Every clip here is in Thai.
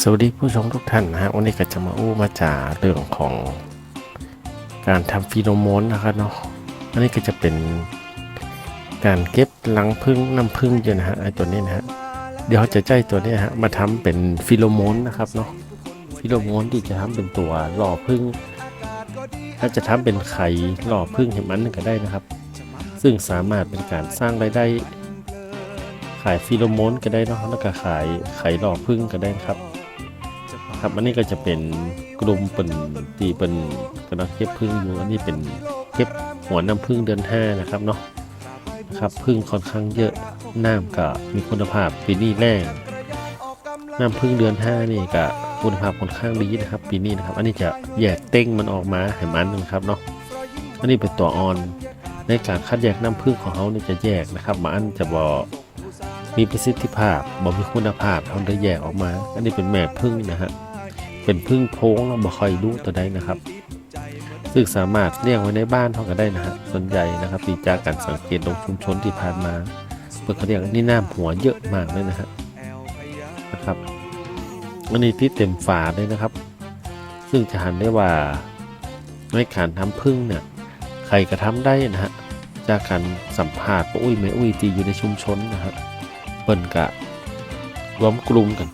สวัสดีผู้ชมทุกท่านนะฮะวันนี้ก็จะมาอู้มาจ่าเรื่องของการทำฟีโรโมนนะครับเนาะอันนี้ก็จะเป็นการเก็บรังพึ่งน้ำพึ่งอยู่นะฮะไอตัวนี้นะฮะเดี๋ยวเราจะใจตัวนี้ฮะมาทำเป็นฟีโรโมนนะครับเนาะฟีโรโมนที่จะทำเป็นตัวหล่อพึ่งถ้าจะทำเป็นไข่หล่อพึ่งเห็นมันก็ได้นะครับ ซึ่งสามารถเป็นการสร้างรายได้ขายฟีโรโมนก็ได้เนาะแล้วก็ขายไข่หล่อพึ่งก็ได้นะครับ ครับ อันนี้ก็จะเป็นกลุ่มเป็นตีเป็นกำลังเก็บพึ่งอยู่อันนี้เป็นเก็บหัวน้ำพึ่งเดือนห้านะครับเนาะนะครับพึ่งค่อนข้างเยอะน้ำก็มีคุณภาพปีนี้แรงน้ำพึ่งเดือนห้านี่ก็คุณภาพค่อนข้างดีนะครับ ปีนี้นะครับ อันนี้จะแยกเต้งมันออกมาให้มันนะครับเนาะอันนี้เป็นตัวออนในการคัดแยกน้ำพึ่งของเขานี่จะแยกนะครับมาอันจะบอมีประสิทธิภาพบ่มีคุณภาพเขาได้แยกออกมา อันนี้เป็นแม่พึ่งนะฮะ เป็นพึ่งโพงแล้วบ่ค่อยรู้ตัวใดนะครับซึ่งสามารถเลี้ยงไว้ในบ้านเท่ากันได้นะฮะส่วนใหญ่นะครับปีจากการสังเกตลงชุมชนที่ผ่านมาเพื่อเขาเรียกนี่น้ำหัวเยอะมากเลยนะฮะนะครับอันนี้ที่เต็มฝาเลยนะครับ ซึ่งจะหันได้ว่าในการทำพึ่งเนี่ยใครกระทำได้นะฮะจากการสัมภาษณ์ป้าอุ้ยแม่อุ้ยที่อยู่ในชุมชนนะฮะเปิ่นกะรวมกลุ่มกัน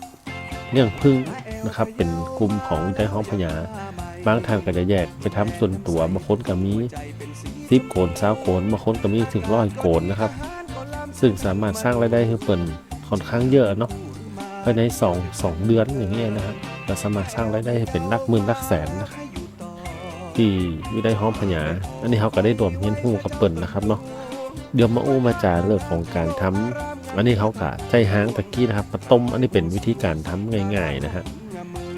เรื่องพึ่ง นะครับ เป็นกลุ่มของใจห้องพญาบางท่านก็จะแยกไปทำส่วนตัวบางคนก็มีซิปโกนสาวโกนบางคนก็มีถึงร้อยโกนนะครับ ซึ่งสามารถสร้างรายได้ให้เปิ่นค่อนข้างเยอะเนาะภายในสองสองเดือนอย่างเงี้ยนะครับก็สามารถสร้างรายได้ให้เป็นลักหมื่นลักแสนนะครับที่วิได้ห้องพญาอันนี้เขาก็ได้รวมเฮียนหูกับเปิ่นนะครับเนาะเดี๋ยวมาอู้มาจาเรื่องของการทำอันนี้เขากะใจหางตะกี้นะครับมาต้มอันนี้เป็นวิธีการทำง่าย ๆ นะฮะ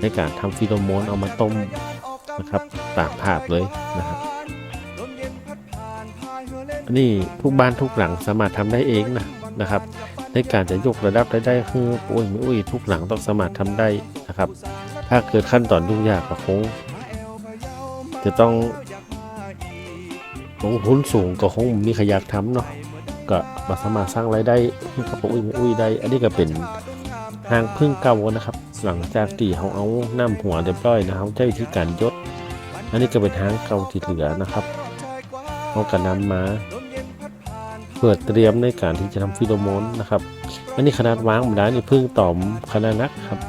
ในการทำฟีโรโมนเอามาต้มนะครับตากผาดเลยนะครับนนี้ทุกบ้านทุกหลังสามารถทำได้เองนะนะครับ ในการจะยกระดับรายได้คืออุ้ยไม่อุ้ยทุกหลังต้องสามารถทำได้นะครับ ถ้าเกิดขั้นตอนยุ่งยากก็คงจะต้องลงทุนสูงก็คงมีขยักทำเนาะก็มาสามารถสร้างรายได้ให้กับอุ้ยไม่อุ้ยได้ อันนี้ก็เป็นหางพึ่งเก่านะครับ หลังจากที่เขาเอาน้ำหัวเรียบร้อยนะครับใช้วิธีการยดอันนี้ก็เป็นหางเก่าที่เหลือนะครับเขาก็นำมาเปิดเตรียมในการที่จะทำฟิโลโมนนะครับ อันนี้ขนาดวางมาได้นี่พึ่งต่อมขนาดนักครับ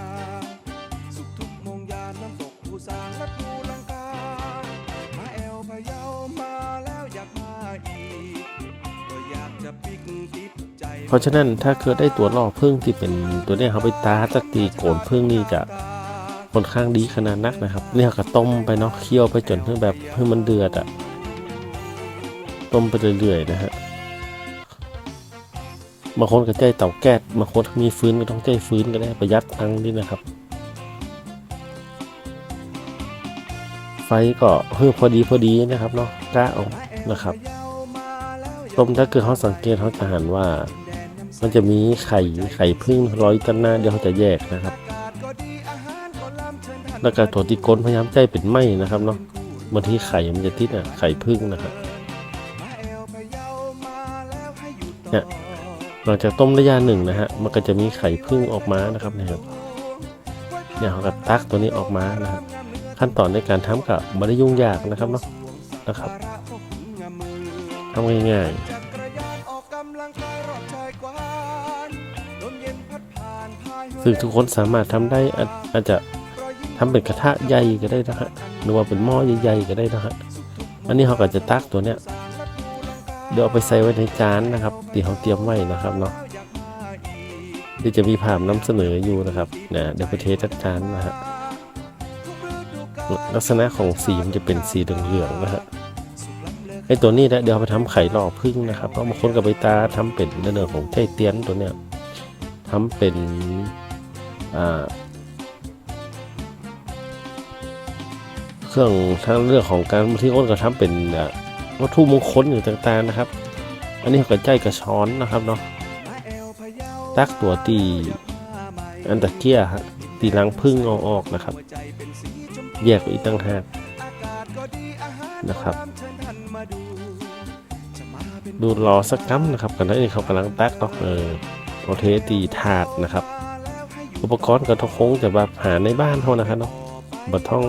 เพราะฉะนั้นถ้าเกิดได้ตัวล่อพึ่งที่เป็นตัวเนี้ยเขาไปตาสักตีโกนพึ่งนี่จะค่อนข้างดีขนาดนักนะครับ เนี่ยก็ต้มไปเนาะเคี่ยวไปจนถึงแบบให้มันเดือดอะต้มไปเรื่อยๆนะฮะบางคนก็ใจเตาแก๊สบางคนมีฟื้นก็ต้องใจฟื้นก็ได้ประหยัดตังค์นี่นะครับ ไฟก็เพิ่มพอดีพอดีนะครับเนาะกล้าเอานะครับต้มถ้าเกิดเขาสังเกตเขาจะหันว่า มันจะมีไข่ไข่พึ่งร้อยตันหน้าเดี๋ยวเขาจะแยกนะครับ แล้วก็ตัวที่ก้นพยายามใจเป็นไหมนะครับเนาะบางทีไข่มันจะติดอะไข่พึ่งนะครับเนี่ยหลังจากต้มระยะหนึ่งนะฮะมันก็จะมีไข่พึ่งออกมานะครับเนี่ยครับเนี่ยเขาก็ตักตัวนี้ออกมานะฮะขั้นตอนในการทำกับไม่ได้ยุ่งยากนะครับเนาะนะครับทำง่ายๆ ซึ่งทุกคนสามารถทำได้อาจจะทำเป็นกระทะใหญ่ก็ได้นะฮะหรือว่าเป็นหม้อใหญ่ๆก็ได้นะฮะอันนี้เขาก็จะตักตัวเนี้ยเดี๋ยวเอาไปใส่ไว้ในจานนะครับที่เขาเตรียมไว้นะครับเนาะเดี๋ยวจะมีภาพนำเสนออยู่นะครับนะเดี๋ยวไปเทจัดจานนะฮะลักษณะของสีมันจะเป็นสีเหลืองๆนะฮะไอตัวนี้นะเดี๋ยวเอาไปทำไข่หล่อพึ่งนะครับเพราะบางคนก็ไปตาทำเป็นเนื้อของใจเตียนตัวเนี้ยทำเป็น เครื่องทั้งเรื่องของการที่อ้นก็ทำเป็นวัตถุมงคลอยู่ต่างๆนะครับ อันนี้ก็ใจกระช้อนนะครับเนาะตักตัวตีอันตะเกียฮะตีลังพึ่งเอาออกนะครับ แยกอีกตั้งหากนะครับ ดูรอสักกัมนะครับกันนะนี่เขากำลังตักเนาะเออโอเทตีถาดนะครับ อุปกรณ์ก็ต้องคงจะแบบหาในบ้านเท่านะครับเนาะบ่ต้อง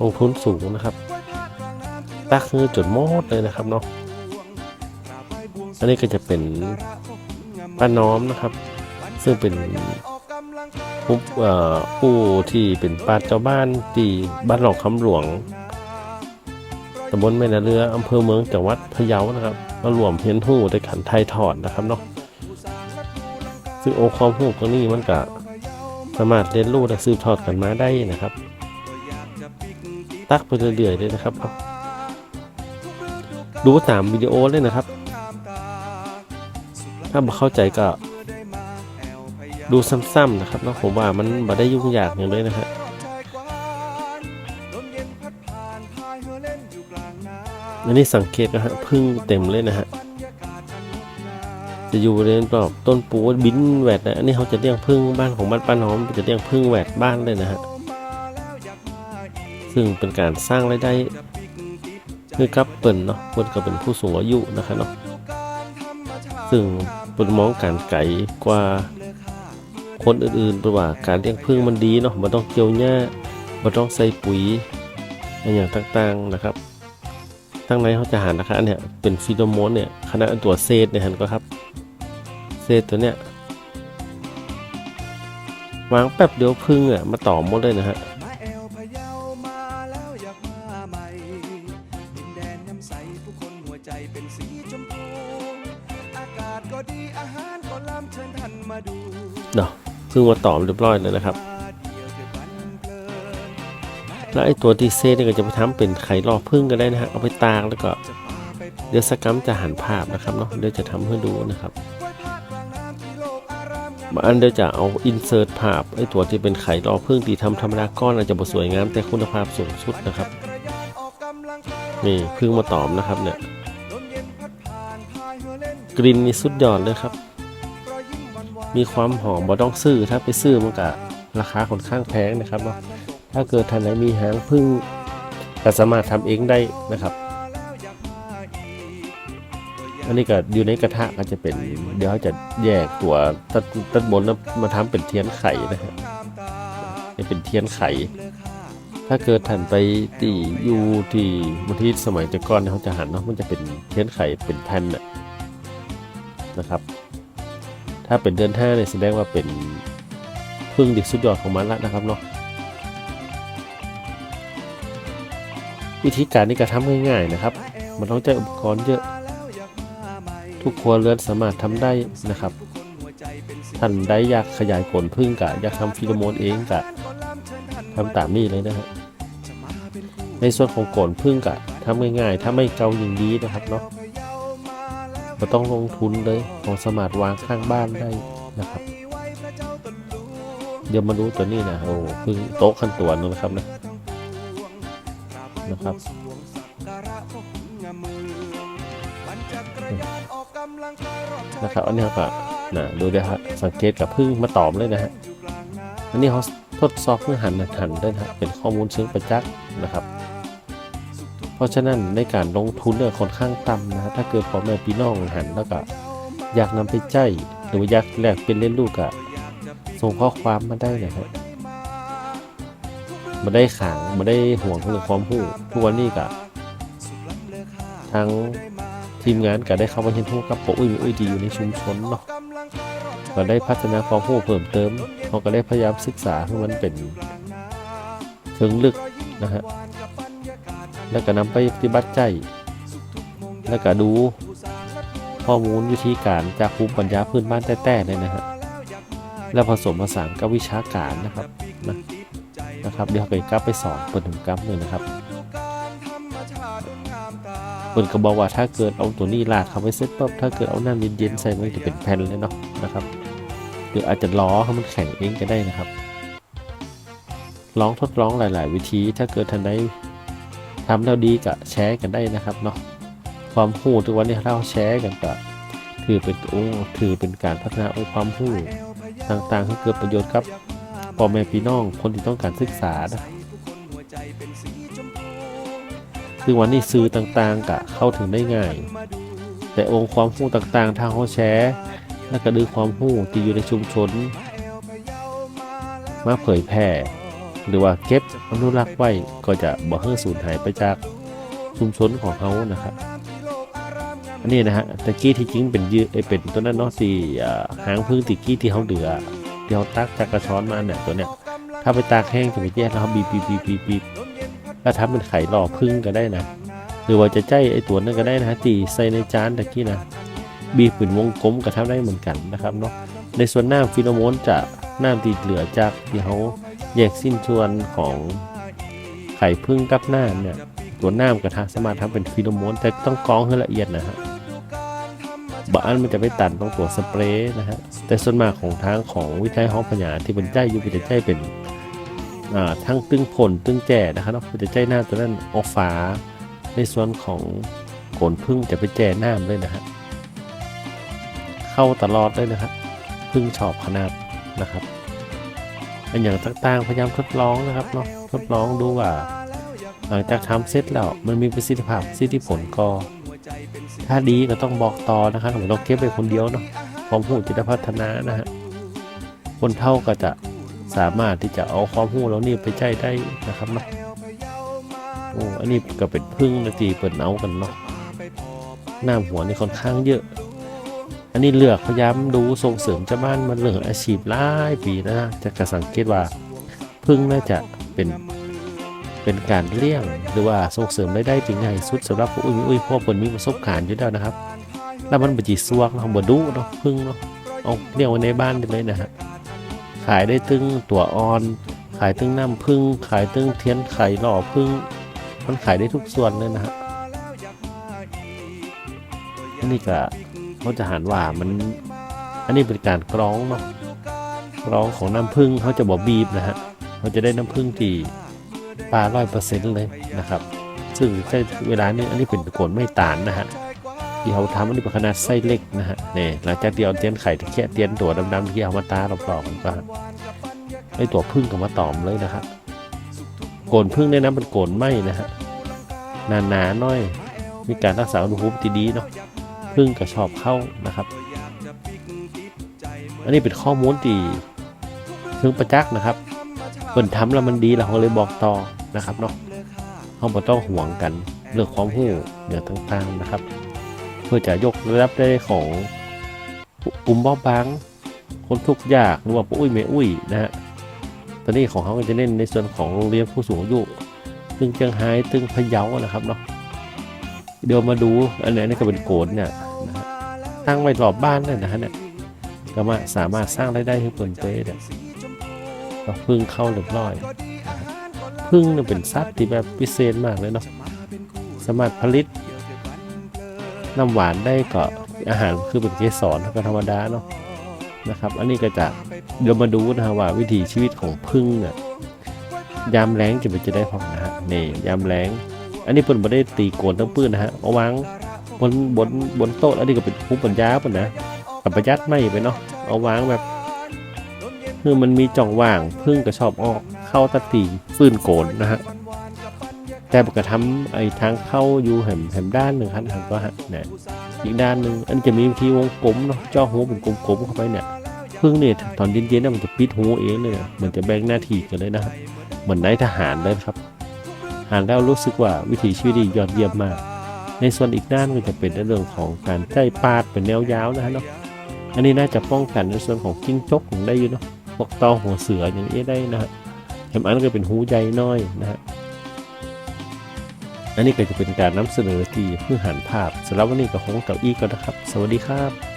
ลงทุนสูงนะครับตักคือจุดโมดเลยนะครับเนาะอันนี้ก็จะเป็นป้าน้อมนะครับ ซึ่งเป็นผู้ผู้ที่เป็นป้าเจ้าบ้านที่บ้านหนองคำหลวงตำบลแม่นาเรืออำเภอเมืองจังหวัดพะเยานะครับมารวมเฮียนหู้ในขันไทยถอดนะครับเนาะ ซึ่งองค์ความรู้ตรงนี้มันก็สามารถเรียนรู้และสืบทอดกันมาได้นะครับ ตักไปเรื่อยๆเลยนะครับ ดูตามวิดีโอเลยนะครับ ถ้าไม่เข้าใจก็ดูซ้ำๆนะครับแล้วผมว่ามันไม่ได้ยุ่งยากอย่างเลยนะฮะอันนี้สังเกตนะฮะพึ่งเต็มเลยนะฮะ จะอยู่ในรอบต้นปูบินแหวดนะอันนี้เขาจะเลี้ยงพึ่งบ้านของบ้านป้าน้อมจะเลี้ยงพึ่งแหวดบ้านเลยนะฮะซึ่งเป็นการสร้างรายได้คือกับเปิ่นเนาะเปิ่นก็เป็นผู้สูงอายุนะครับเนาะซึ่งเป็นมองการไก่กว่าคนอื่นๆเพราะว่าการเลี้ยงพึ่งมันดีเนาะมันต้องเกี่ยวหญ้ามันต้องใส่ปุ๋ยอะไรอย่างต่างๆนะครับทั้งในเขาจะหานะคะอันเนี้ยเป็นฟีโดโมนเนี่ยคณะตัวเซตเนี่ยเห็นก็ครับ เซตตัวเนี้ยวางแป๊บเดียวพึ่งอะมาต่อมดเลยนะฮะเยามาแล้วอยากมาใหม่ดินแดนน้ำใสผู้คนหัวใจเป็นสีชมพูอาะพึ่งมาต่อเรียบร้อยเลยนะครับ แล้วไอ้ตัวดีเซลเนี่ยก็จะไปทำเป็นไข่รอพึ่งก็ได้นะฮะเอาไปตากแล้วก็เดี๋ยวสกัมจะหันภาพนะครับเนาะเดี๋ยวจะทำให้ดูนะครับ บางอันเดี๋ยวจะเอาอินเสิร์ตภาพไอ้ตัวที่เป็นไข่รอพึ่งที่ทำธรรมดาก้อนอาจจะบ่สวยงามแต่คุณภาพสูงสุดนะครับ นี่พึ่งมาตอมนะครับเนี่ยกลิ่นนี่สุดยอดเลยครับ มีความหอมบ่ต้องซื้อถ้าไปซื้อมันก็ราคาค่อนข้างแพงนะครับเนาะถ้าเกิดท่านไหนมีหางพึ่งก็สามารถทำเองได้นะครับ อันนี้ก็อยู่ในกระทะก็จะเป็น เดี๋ยวจะแยกตัวตัดตัดบนแล้วมาทำเป็นเทียนไข่นะฮะเป็นเทียนไข่ ถ้าเกิดท่านไปที่อยู่ที่บางทีสมัยแต่ก่อนเนี่ยเขาจะหันเนาะมันจะเป็นเทียนไข่เป็นแผ่นนะครับ ถ้าเป็นเดือนห้าเนี่ยแสดงว่าเป็นพึ่งดิสุดยอดของมันละนะครับเนาะวิธีการนี้ก็ทำง่ายๆนะครับ มันต้องใช้อุปกรณ์เยอะ ทุกครัวเรือนสามารถทำได้นะครับท่านได้อยากขยายผลพึ่งกะอยากทำฟิโลโมนเองกะทำตามนี้เลยนะฮะในส่วนของโกนพึ่งกะทำง่ายๆ ถ้าไม่เกาอย่างดีนะครับเนาะก็ต้องลงทุนเลยของสมารถวางข้างบ้านได้นะครับ เดี๋ยวมาดูตัวนี้นะโอ้พึ่งโต๊ะขั้นตัวนึงนะครับนะนะครับ นะครับ อันนี้ก็นะดูดี๋ยฮะสังเกตกับพึ่งมาตอบเลยนะฮะอันนี้เขาทดสอบเพื่อหันหันด้วยนะเป็นข้อมูลเชิงประจักษ์นะครับ เพราะฉะนั้นในการลงทุนเนี่ยค่อนข้างต่ำนะถ้าเกิดพ่อแม่พี่น้องหันแล้วก็อยากนำไปใจหรืออยากแลกเป็นเล่นลูกอะส่งข้อความมาได้นะครับมาได้ขังมาได้ห่วงเรื่องความรู้ทุกวันนี้ก็ทั้ง ทีมงานก็ได้เข้ามาเห็นทุกกับโปะอุ้ยอุ้ยดีอยู่ในชุมชนเนาะก็ได้พัฒนาความรู้เพิ่มเติมเขาก็ได้พยายามศึกษาให้มันเป็นเชิงลึกนะฮะแล้วก็นำไปปฏิบัติใจ แล้วก็ดูข้อมูลวิธีการจากภูมิปัญญาพื้นบ้านแต้ๆเลยนะฮะแล้วผสมผสานกับวิชาการนะครับนะนะครับ เดี๋ยวไปกลับไปสอนเปิดถึงกลับเลยนะครับ เปิดก็บอกว่าถ้าเกิดเอาตัวนี้ลาดเข้าไปเสร็จปุ๊บถ้าเกิดเอาน้ำเย็นๆใส่มันจะเป็นแผ่นเลยเนาะนะครับหรืออาจจะล้อให้มันแข็งเองก็ได้นะครับ ลองทดลองหลาย ๆ วิธีถ้าเกิดท่านได้ทำแล้วดีก็แชร์กันได้นะครับเนาะความรู้ทุกวันนี้เราแชร์กันก็ถือเป็นองค์ถือเป็นการพัฒนาองค์ความรู้ต่างๆให้เกิดประโยชน์ครับพ่อแม่พี่น้องคนที่ต้องการศึกษานะ ซึ่งวันนี้ซื้อต่างๆกะเข้าถึงได้ง่าย แต่องค์ความรู้ต่างๆ ทางเขาแชร์และก็ดูความรู้ที่อยู่ในชุมชน มาเผยแพร่ หรือว่าเก็บอนุรักษ์ไว้ก็จะบ่ให้สูญหายไปจากชุมชนของเขานะครับอันนี้นะฮะตะกี้ที่จริงเป็นยืเอ้ยเป็นตัวนั้นเนาะที่หางพึ่งตะกี้ที่เขาเดือที่เขาตักจากกระชอนมาเนี่ยตัวเนี้ยถ้าไปตากแห้งจะไปแยกแล้วเขาบีบบีบบีบบีบ บีบแล้วทำเป็นไข่หล่อพึ่งก็ได้นะ หรือว่าจะใจไอตัวนั้นก็ได้นะตีใส่ในจานตะกี้นะ บีบเป็นวงกลมก็ทำได้เหมือนกันนะครับเนาะ ในส่วนน้ำฟิโลโมนจะน้ำตีเหลือจากที่เขาแยกสิ้นส่วนของไข่พึ่งกับน้ำเนี่ยตัวน้ำกระทะสามารถทำเป็นฟิโลโมนแต่ต้องกรองให้ละเอียดนะฮะบางอันมันจะไปตัดตรงตัวสเปรย์นะฮะแต่ส่วนมากของทางของวิทยห้องพญาที่เป็นใจอยู่เป็นใจเป็น ทั้งตึงผลตึงแจ่นะครับเนาะเป็นใจหน้าตัวนั้นออกฟ้าในส่วนของโขนพึ่งจะไปแจ่น้ำเลยนะฮะเข้าตลอดเลยนะครับพึ่งชอบขนาดนะครับอันอย่างต่างๆพยายามทดลองนะครับเนาะทดลองดูว่า หลังจากทำเสร็จแล้วมันมีประสิทธิภาพประสิทธิผลก็ ถ้าดีก็ต้องบอกต่อนะครับผมต้องเก็บไปคนเดียวเนาะความรู้จะได้พัฒนานะฮะคนเท่าก็จะ สามารถที่จะเอาความรู้แล้วนี่ไปใช้ได้นะครับเนาะโอ้อันนี้ก็เป็นพึ่งนาทีเปิดเอากันเนาะหน้าหัวนี่ค่อนข้างเยอะ อันนี้เลือกพยายามดูส่งเสริมชาบ้านมันเรื่ออาชีพหลายปีนะจะกระสังเกตว่าพึ่งน่าจะเป็นเป็นการเลี้ยงหรือว่าส่งเสริมรายได้ที่ง่ายสุดสำหรับผู้อุ้ยอุ้ยเพราะว่าเพิ่นมีประสบการณ์อยู่แล้วนะครับ แล้วมันบ่จีซวกเนาะบ่ดุเนาะพึ่งเนาะเอาเลี้ยงไว้ในบ้านได้เลยนะฮะายได้ตึงตัวอ่อน ขายตึงน้ำพึ่ง ขายตึงเทียนไข่หล่อพึ่ง มันขายได้ทุกส่วนเลยนะฮะอันนี้ก็เขาจะหันว่ามัน อันนี้เป็นการกรองเนาะกรองของน้ำพึ่งเขาจะบอกบีบนะฮะเขาจะได้น้ำพึ่งที่ปลาร้อยเปอร์เซ็นต์เลยนะครับ ซึ่งใช้เวลานี้อันนี้เป็นโกนไม่ตานนะฮะ ที่เขาทำอันนี้เป็นขนาดไส้เล็กนะฮะเนี่ยหลังจากที่เอาเตียนไข่ที่แค่เตียนตัวดำๆที่เอามาตาหลอกมันก็ไอตัวพึ่งก็มาตอมเลยนะครับโกนพึ่งเนี่ยนะเป็นโกนไหมนะฮะหนาๆน้อย มีการรักษาอุณหภูมิที่ดีเนาะพึ่งก็ชอบเข้านะครับ อันนี้เป็นข้อมูลที่เพิ่งประจักษ์นะครับเปิ่นทำแล้วมันดีเราเลยบอกต่อนะครับเนาะเขาบ่ต้องห่วงกันเรื่องความรู้เรื่องต่างๆนะครับ พื่อจะยกระดับได้ของกลุ่มเบาบางคนทุกข์ยากหรือว่าผู้อุ้ยไม่อุ้ยนะฮะตอนนี้ของเขาก็จะเน้นในส่วนของโรงเรียนผู้สูงอายุตึงเชียงไฮ้ตึงพะเยานะครับเนาะเดี๋ยวมาดูอันนี้นี่ก็เป็นโกนเนี่ยนะฮะตั้งไว้รอบบ้านเลยนะฮะเนี่ยก็มาสามารถสร้างรายได้ให้เปินเป้เนี่ยก็พึ่งเข้าเรียบร้อยพึ่งเนี่ยเป็นสัตว์ที่แบบพิเศษมากเลยเนาะสามารถผลิต น้ำหวานได้ก็อาหารคือเป็นเกสรก็ธรรมดาเนาะนะครับ อันนี้ก็จะเดี๋ยวมาดูนะฮะว่าวิถีชีวิตของพึ่งเนี่ยยามแรงจะเป็นจะได้พอนะฮะนี่ยามแรงอันนี้เพิ่นไม่ได้ตีโกนทั้งปืนนะฮะเอาวางบนบนบนโต๊ะอันนี้ก็เป็นภูมิปัญญาปุ่นนะกับประยัดไม่ไปเนาะเอาวางแบบคือมันมีจ่องว่างพึ่งก็ชอบออกเข้าตะตีฟื้นโกนนะฮะ แต่ปกติทำไอ้ทางเข้าอยู่แหมแหมด้านหนึ่งครับทางก็ฮะเนี่ยอีกด้านหนึ่งอันจะมีที่วงกลมเนาะจ่อหูเป็นกลมๆเข้าไปเนี่ยพึ่งเนี่ยตอนเย็นๆนี่มันจะปิดหูเองเลยเหมือนจะแบ่งหน้าที่กันเลยนะฮะเหมือนนายทหารเลยครับอ่านแล้วรู้สึกว่าวิถีชีวิตดียอดเยี่ยมมาก ในส่วนอีกด้านก็จะเป็นเรื่องของการใจปาดเป็นแนวยาวนะฮะเนาะอันนี้น่าจะป้องกันในส่วนของจิ้งจกของได้อยู่เนาะพวกตอหัวเสืออย่างนี้ได้นะฮะแถมอันก็เป็นหูใหญ่น้อยนะฮะ อันนี้ก็จะเป็นการนำเสนอที่เพื่อหันภาพสำหรับวันนี้ก็คงเก่าอี้ก่อนนะครับ สวัสดีครับ